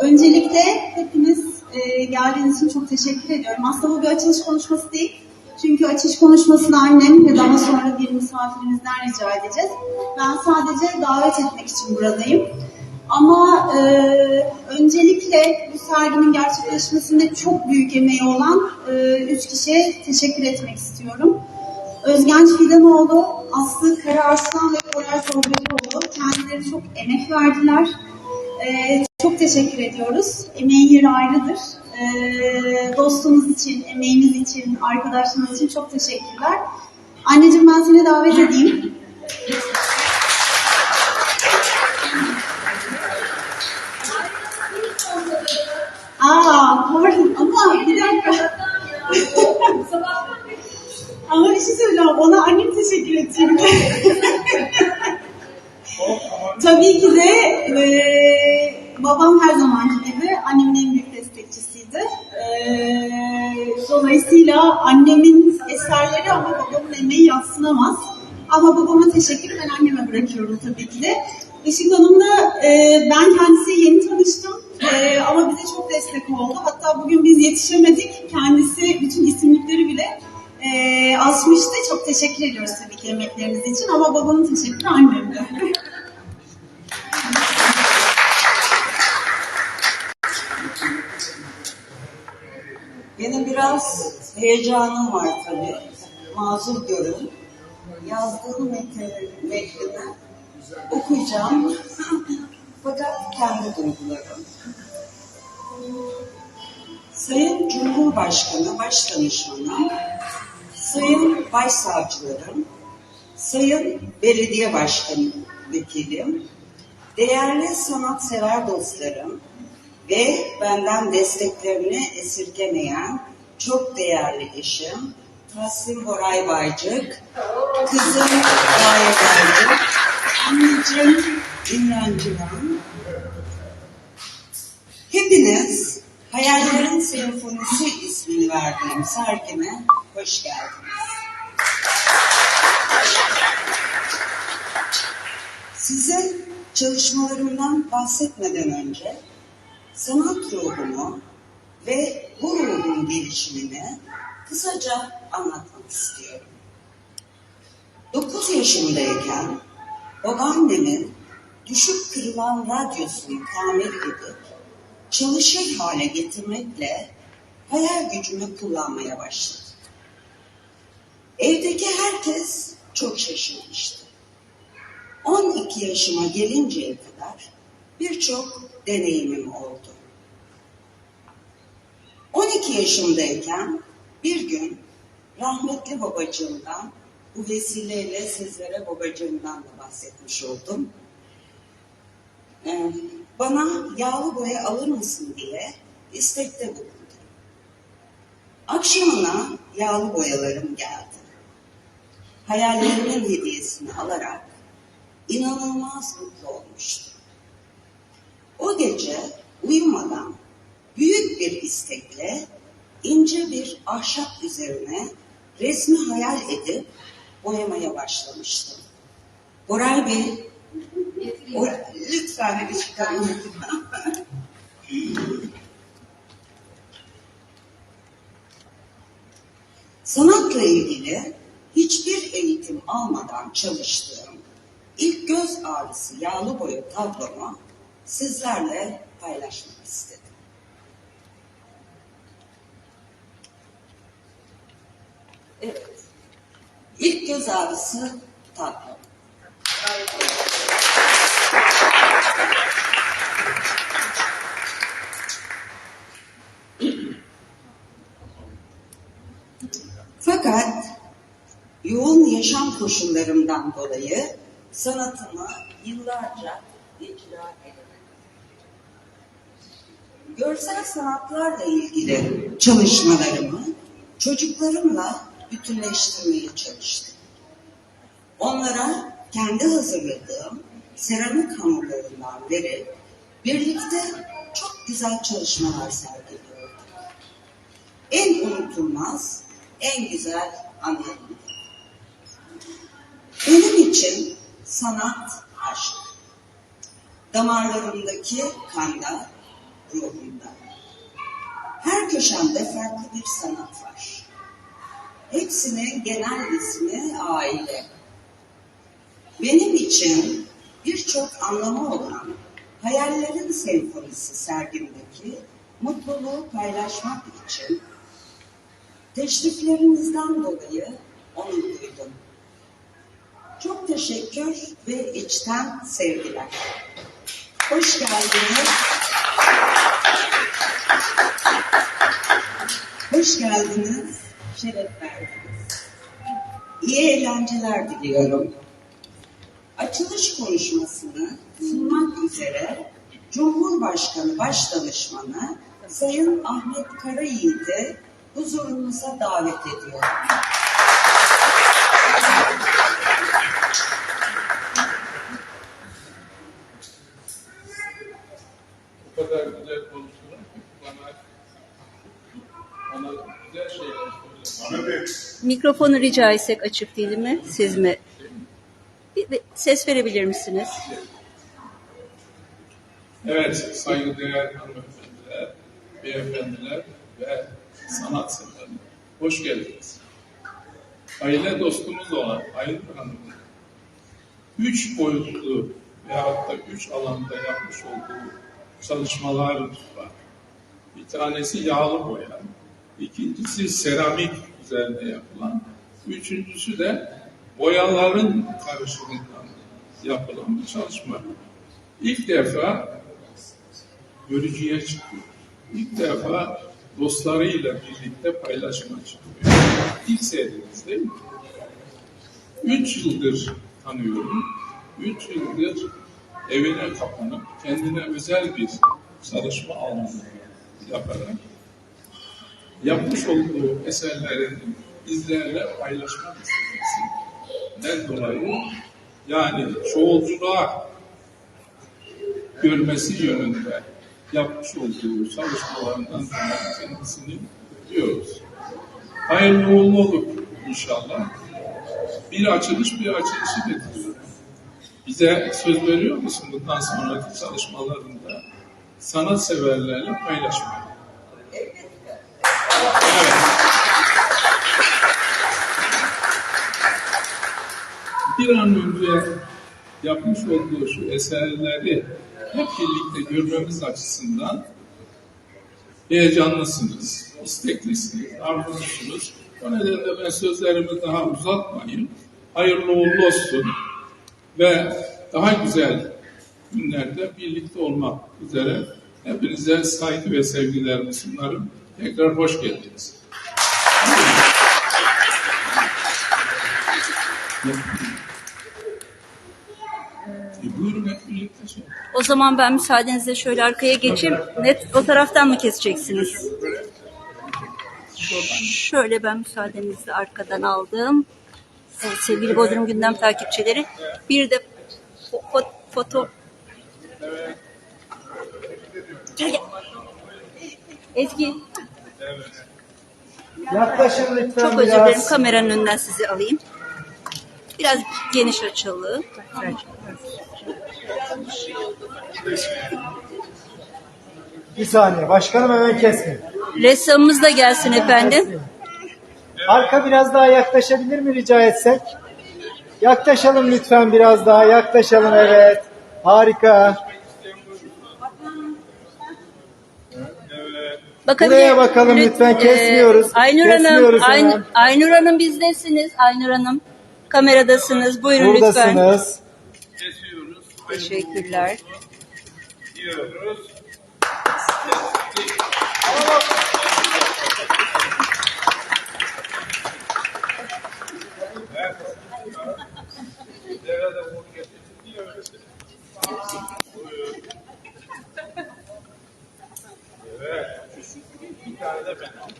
Öncelikle hepiniz e, geldiğiniz için çok teşekkür ediyorum. Aslında bu bir açılış konuşması değil. Çünkü açılış konuşmasını annem ve daha sonra bir misafirimizden rica edeceğiz. Ben sadece davet etmek için buradayım. Ama e, öncelikle bu serginin gerçekleşmesinde çok büyük emeği olan e, üç kişiye teşekkür etmek istiyorum. Özgenç Fidanoğlu, Aslı Kararslan ve Koray Sorgacıoğlu kendileri çok emek verdiler. Ee, çok teşekkür ediyoruz. Emeğin yeri ayrıdır. Ee, dostumuz için, emeğiniz için, arkadaşlarınız için çok teşekkürler. Anneciğim ben seni davet edeyim. Aa, pardon ama bir dakika. ama bir şey söyleyeceğim. Ona annem teşekkür edecek. Tabii ki de e, babam her zamanki gibi annemin en büyük destekçisiydi. E, dolayısıyla annemin eserleri ama babamın emeği yatsınamaz. Ama babama teşekkür ben anneme bırakıyorum tabii ki de. Işık Hanım'la e, ben kendisiyle yeni tanıştım. E, ama bize çok destek oldu. Hatta bugün biz yetişemedik. Kendisi bütün isimlikleri bile e, asmıştı. Çok teşekkür ediyoruz tabii ki emekleriniz için. Ama babamın teşekkürü annemde. Benim biraz heyecanım var tabii. Mazur görün. Yazdığım metni, metnini okuyacağım. Fakat kendi duygularım. Sayın Cumhurbaşkanı, Başdanışmanı, Sayın Başsavcılarım, Sayın Belediye Başkanı Vekilim, değerli sanatsever dostlarım, ve benden desteklerini esirgemeyen çok değerli eşim Taslim Boray Baycık, kızım Gaye Baycık, anneciğim İmran Civan. Hepiniz Hayallerin Senfonisi ismini verdiğim sergime hoş geldiniz. Size çalışmalarımdan bahsetmeden önce sanat ruhumu ve bu ruhun gelişimini kısaca anlatmak istiyorum. 9 yaşındayken babaannemin düşük kırılan radyosunu tamir edip çalışır hale getirmekle hayal gücümü kullanmaya başladım. Evdeki herkes çok şaşırmıştı. 12 yaşıma gelinceye kadar birçok deneyimim oldu. 12 yaşındayken bir gün rahmetli babacığımdan bu vesileyle sizlere babacığımdan da bahsetmiş oldum. Ee, bana yağlı boya alır mısın diye istekte bulundu. Akşamına yağlı boyalarım geldi. Hayallerimin hediyesini alarak inanılmaz mutlu olmuştum. O gece uyumadan büyük bir istekle ince bir ahşap üzerine resmi hayal edip boyamaya başlamıştım. Boray Bey, o, lütfen bir çıkarın. Sanatla ilgili hiçbir eğitim almadan çalıştığım ilk göz ağrısı yağlı boya tablomu sizlerle paylaşmak istedim. İlk göz ağrısı tablo. Fakat yoğun yaşam koşullarımdan dolayı sanatımı yıllarca icra edemedim. Görsel sanatlarla ilgili çalışmalarımı çocuklarımla bütünleştirmeye çalıştım. Onlara kendi hazırladığım seramik hamurlarından verip birlikte çok güzel çalışmalar sergiliyorduk. En unutulmaz, en güzel anlarım. Benim için sanat aşk. Damarlarımdaki kanda ruhunda. Her köşemde farklı bir sanat var. Hepsinin genel ismi aile. Benim için birçok anlamı olan hayallerin senfonisi sergimdeki mutluluğu paylaşmak için teşriflerinizden dolayı onu duydum. Çok teşekkür ve içten sevgiler. Hoş geldiniz. Hoş geldiniz. Şeref verdiniz. İyi eğlenceler diliyorum. Açılış konuşmasını sunmak üzere Cumhurbaşkanı Başdanışmanı Sayın Ahmet Karayiğit'i huzurunuza davet ediyorum. O kadar güzel konuştular ki bana bana güzel şeyler. Mikrofonu rica etsek açık değil mi? Siz mi? Bir, bir ses verebilir misiniz? Evet, saygıdeğer hanımefendiler, beyefendiler ve sanat. Hoş geldiniz. Aile dostumuz olan Aylin Hanım'ın üç boyutlu veyahut da üç alanda yapmış olduğu çalışmalar var. Bir tanesi yağlı boya, ikincisi seramik üzerinde yapılan, üçüncüsü de boyaların karışımından yapılan bir çalışma. İlk defa görücüye çıkıyor. İlk defa dostlarıyla birlikte paylaşıma çıkıyor. İlk seriniz değil mi? Üç yıldır tanıyorum. Üç yıldır evine kapanıp kendine özel bir çalışma alanı yaparak yapmış olduğu eserlerini bizlerle paylaşmak istemesinden dolayı yani çoğulculuğa görmesi yönünde yapmış olduğu çalışmalarından dolayı kendisini diyoruz. Hayırlı uğurlu olur inşallah. Bir açılış bir açılışı getiriyor. Bize söz veriyor musun bundan sonraki çalışmalarında sanat severlerle paylaşmayı? Evet. Bir an önce yapmış olduğu şu eserleri hep birlikte görmemiz açısından heyecanlısınız, isteklisiniz, arzulusunuz. O nedenle ben sözlerimi daha uzatmayayım. Hayırlı uğurlu olsun ve daha güzel günlerde birlikte olmak üzere hepinize saygı ve sevgilerimi sunarım. Tekrar hoş geldiniz. E, buyurun hep birlikte şey. O zaman ben müsaadenizle şöyle arkaya geçeyim. Net o taraftan mı keseceksiniz? Şöyle ben müsaadenizle arkadan aldım. Evet, sevgili Bodrum Gündem takipçileri. Bir de fo- fo- foto... Gel gel. Ezgi, Yaklaşın lütfen çok özür biraz. dilerim. Kameranın önünden sizi alayım. Biraz geniş açılı. Bir saniye. Başkanım hemen kesmeyin. Ressamımız da gelsin efendim. Arka biraz daha yaklaşabilir mi rica etsek? Yaklaşalım lütfen biraz daha. Yaklaşalım evet. Harika. Bakabilir- Buraya bakalım Lüt- lütfen, Ee, kesmiyoruz. Aynur Hanım, Kesmiyoruz hemen. Aynur Hanım bizdesiniz. Aynur Hanım kameradasınız. Buyurun lütfen. Buradasınız. Kesiyoruz. Teşekkürler. diyoruz. Devre de vur getir diyoruz. Evet. Bir tane de ben aldım.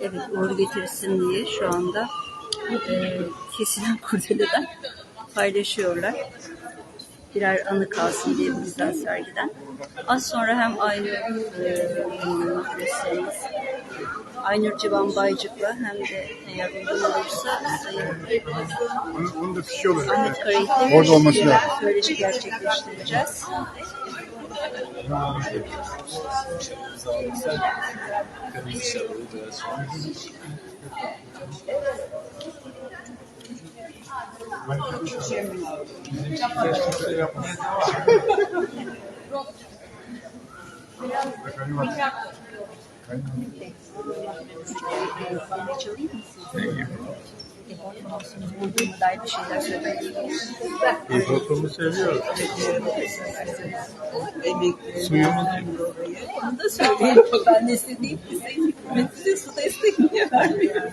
Evet uğur getirsin diye şu anda e, kesilen kurdeleden paylaşıyorlar. Birer anı kalsın diye bu güzel sergiden. Az sonra hem Aynur e, Aynur Civan Baycık'la hem de eğer uygun olursa Sayın Onun, onun da fişi olur. Ahmet Karayit'le Orada olması lazım. söyleşi gerçekleştireceğiz. Bulduğuma dair bir şeyler söylemek İlkokulu seviyoruz. Emekli. Suyumuz Onu da söyleyeyim. Ben de istediğim istediğim hükümeti su desteği niye vermiyor?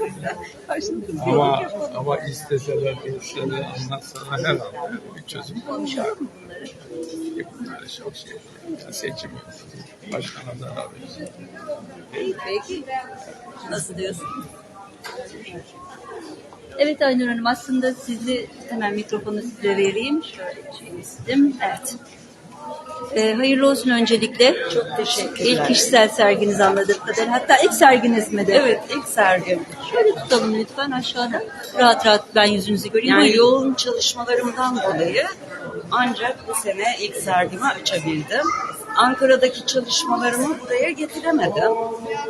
Karşılıklı ama ama isteseler isteseler anlatsalar herhalde bir çözüm bunları? Bunlar çok şey. Seçim başkana zarar verir. Peki. Nasıl diyorsun? Evet Aynur Hanım aslında sizi hemen mikrofonu size vereyim. Şöyle çekmiştim. Evet. Ee, hayırlı olsun öncelikle. Çok teşekkürler. İlk kişisel serginiz anladığım kadarıyla. Hatta ilk serginiz mi de? Evet ilk sergim. Şöyle tutalım lütfen aşağıda. Rahat rahat ben yüzünüzü göreyim. Yani Buyurun. yoğun çalışmalarımdan dolayı ancak bu sene ilk sergimi açabildim. Ankara'daki çalışmalarımı buraya getiremedim.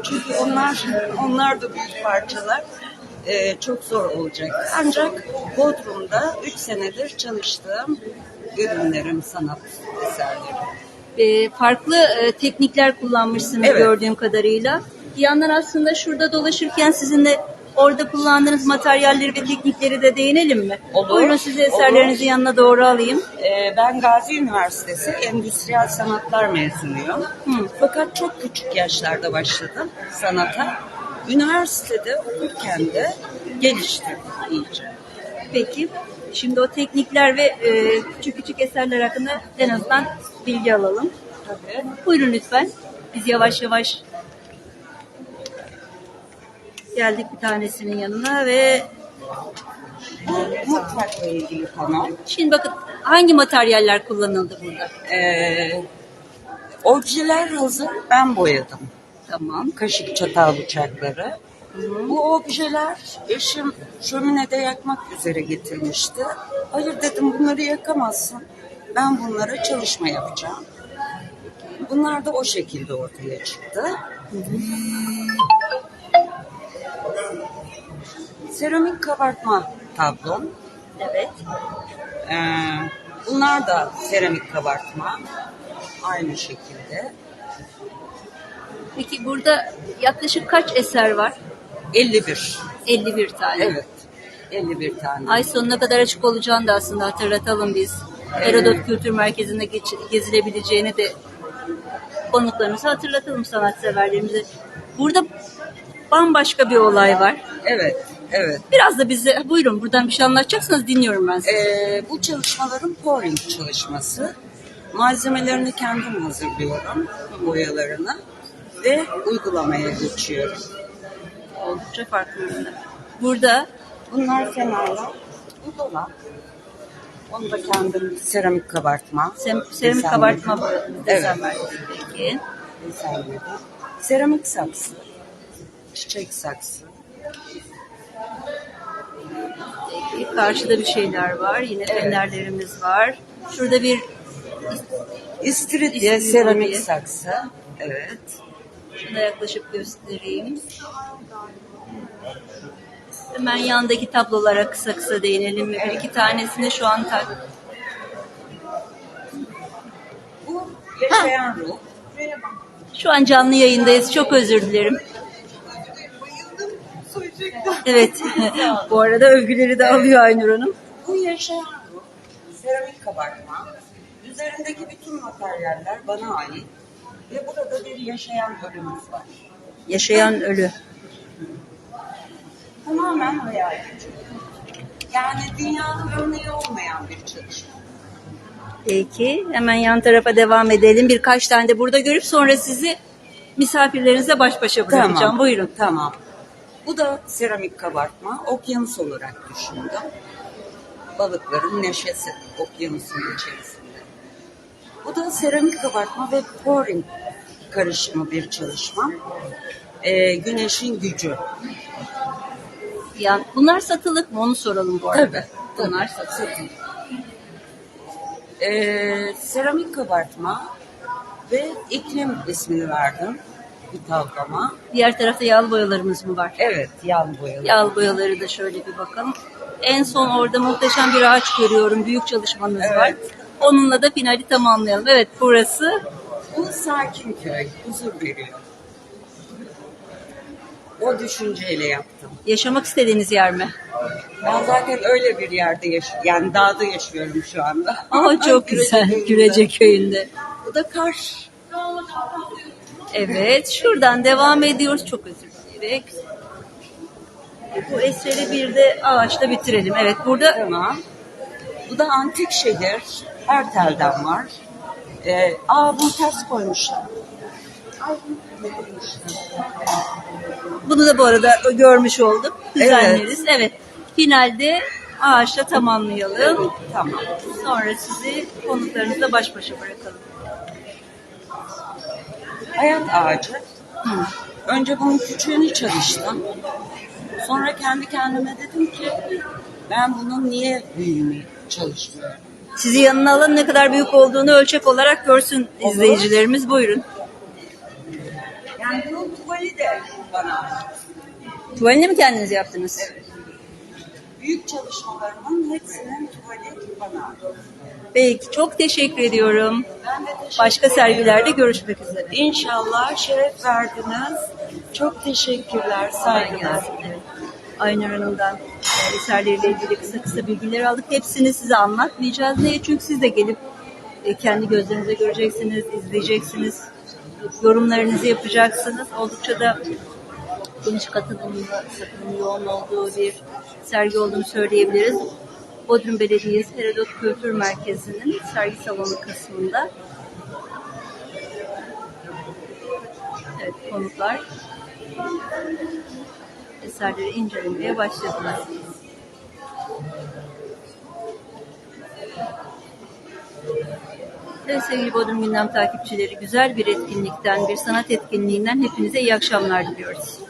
Çünkü onlar onlar da büyük parçalar. Ee, çok zor olacak. Ancak Bodrum'da 3 senedir çalıştığım ürünlerim, sanat eserleri. Ee, farklı e, teknikler kullanmışsınız Evet. gördüğüm kadarıyla. Bir yandan aslında şurada dolaşırken sizinle orada kullandığınız materyalleri ve teknikleri de değinelim mi? Olur, Buyurun sizi eserlerinizin olur. yanına doğru alayım. Ee, ben Gazi Üniversitesi Endüstriyel Sanatlar mezunuyum. Fakat çok küçük yaşlarda başladım sanata. Üniversitede okurken de geliştirdim iyice. Peki. Şimdi o teknikler ve e, küçük küçük eserler hakkında en azından bilgi alalım. Tabii. Buyurun lütfen. Biz yavaş yavaş geldik bir tanesinin yanına ve Mutfakla ilgili konu. şimdi bakın hangi materyaller kullanıldı burada? Ee, objeler hazır, ben boyadım. Tamam. Kaşık, çatal, bıçakları. Bu objeler eşim şöminede yakmak üzere getirmişti. Hayır dedim bunları yakamazsın. Ben bunlara çalışma yapacağım. Bunlar da o şekilde ortaya çıktı. Seramik kabartma tablom. Evet. Ee, bunlar da seramik kabartma. Aynı şekilde. Peki burada yaklaşık kaç eser var? 51. 51 tane. Evet. 51 tane. Ay sonuna kadar açık olacağını da aslında hatırlatalım biz. Erodot Kültür Merkezi'nde geç- gezilebileceğini de konuklarımıza hatırlatalım sanatseverlerimize. Burada bambaşka bir olay var. Evet. Evet. Biraz da bize buyurun buradan bir şey anlatacaksanız dinliyorum ben sizi. Ee, bu çalışmaların pouring çalışması. Malzemelerini kendim hazırlıyorum. Boyalarını. Ve uygulamaya geçiyorum. Oldukça farklı ürünler. Burada Bunlar kenarlar. Bu dolap. Onu da kendim seramik kabartma. sem- seramik Desenledim. kabartma. Evet. Desen peki. Desenledim. Seramik saksı. Çiçek saksı. Peki. Karşıda bir şeyler var. Yine fenerlerimiz var. Şurada bir İstiridye. seramik saksı. Evet. Şuna yaklaşıp göstereyim. Hemen yandaki tablolara kısa kısa değinelim? Bir iki tanesini şu an tak. Bu yaşayan ruh. Şu an canlı yayındayız. Çok özür dilerim. Evet. Bu arada övgüleri de alıyor Aynur Hanım. Bu yaşayan ruh. Seramik kabartma. Üzerindeki bütün materyaller bana ait. Ve burada bir yaşayan ölümümüz var. Yaşayan ölü. Tamamen hayal Yani dünyanın örneği olmayan bir çalışma. Peki. Hemen yan tarafa devam edelim. Birkaç tane de burada görüp sonra sizi misafirlerinize baş başa bırakacağım. Buyurun. Tamam. Bu da seramik kabartma. Okyanus olarak düşündüm. Balıkların neşesi okyanusun içerisinde. Bu da seramik kabartma ve pouring karışımı bir çalışma. Ee, güneşin gücü. Ya bunlar satılık mı? Onu soralım bu arada. Tabii. Bunlar satılık. Ee, seramik kabartma Ve iklim ismini verdim bir tabloma. Diğer tarafta yağlı boyalarımız mı var? Evet, yağlı boyalı. Yağlı boyaları da şöyle bir bakalım. En son orada muhteşem bir ağaç görüyorum. Büyük çalışmanız var. Onunla da finali tamamlayalım. Evet burası Bu sakin köy, huzur veriyor. O düşünceyle yaptım. yaşamak istediğiniz yer mi? Ben zaten öyle bir yerde yaşıyorum. Yani dağda yaşıyorum şu anda. Aa çok güzel. Güreceköy'ünde. Gürece köyünde. Bu da Kars. Evet şuradan devam ediyoruz. Çok özür dileyerek. Bu eseri bir de ağaçla bitirelim. Evet burada Tamam. Bu da antik şehir. Ertel'den var. Ee, aa bunu ters koymuşlar. Ay, bunu da bu arada görmüş olduk. Düzenleriz. Evet. Finalde ağaçla tamamlayalım. Tamam. Sonra sizi konuklarınızla baş başa bırakalım. Hayat ağacı. Önce bunun küçüğünü çalıştım. Sonra kendi kendime dedim ki ben bunun niye büyüğünü çalışmıyorum? Sizi yanına alın ne kadar büyük olduğunu ölçek olarak görsün izleyicilerimiz. Buyurun. Yani bunun tuvali de bana. Tuvalini mi kendiniz yaptınız? Büyük çalışmalarımın hepsinin tuvali bana. Peki çok teşekkür ediyorum. Ben de teşekkür Başka ederim. sergilerde görüşmek üzere. İnşallah şeref verdiniz. Çok teşekkürler, saygılar. Aynur Hanım'dan e, eserleriyle ilgili kısa kısa bilgiler aldık. Hepsini size anlatmayacağız. Niye? Çünkü siz de gelip e, kendi gözlerinizle göreceksiniz, izleyeceksiniz. Yorumlarınızı yapacaksınız. Oldukça da geniş katılımlı, katılım yoğun olduğu bir sergi olduğunu söyleyebiliriz. Bodrum Belediyesi Herodot Kültür Merkezi'nin sergi salonu kısmında. Evet, konuklar eserleri incelemeye başladılar. Evet sevgili Bodrum Gündem takipçileri güzel bir etkinlikten, bir sanat etkinliğinden hepinize iyi akşamlar diliyoruz.